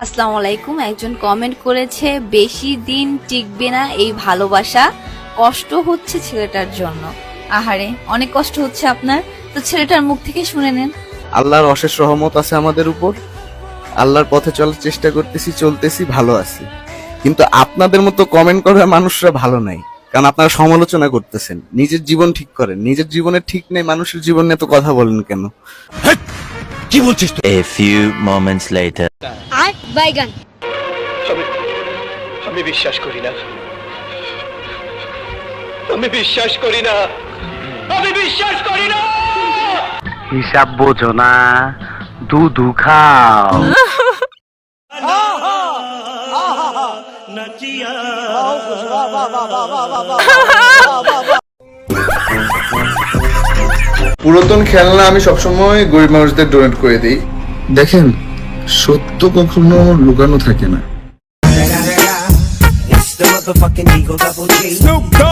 আসসালামু আলাইকুম। একজন কমেন্ট করেছে বেশি দিন টিকবে না এই ভালোবাসা। কষ্ট হচ্ছে ছেলেটার জন্য। আহারে অনেক কষ্ট হচ্ছে আপনার। তো ছেলেটার মুখ থেকে শুনে নেন। আল্লাহর অশেষ রহমত আছে আমাদের উপর। আল্লাহর পথে চলার চেষ্টা করতেছি চলতেছি ভালো আছি। কিন্তু আপনাদের মতো কমেন্ট করা মানুষরা ভালো নাই। কারণ আপনারা সমালোচনা করতেছেন। নিজের জীবন ঠিক করেন। নিজের জীবনে ঠিক নেই মানুষের জীবন নিয়ে তো কথা বলেন কেন? A few moments later. আর বাইগান আমি আমি বিশ্বাস করি না আমি বিশ্বাস করি না আমি বিশ্বাস করি না হিসাব বোঝো না দুধু খাও পুরাতন খেলনা আমি সবসময় গরিব মানুষদের ডোনেট করে দিই। দেখেন সত্য কখনো লুকানো থাকে না। Snoop the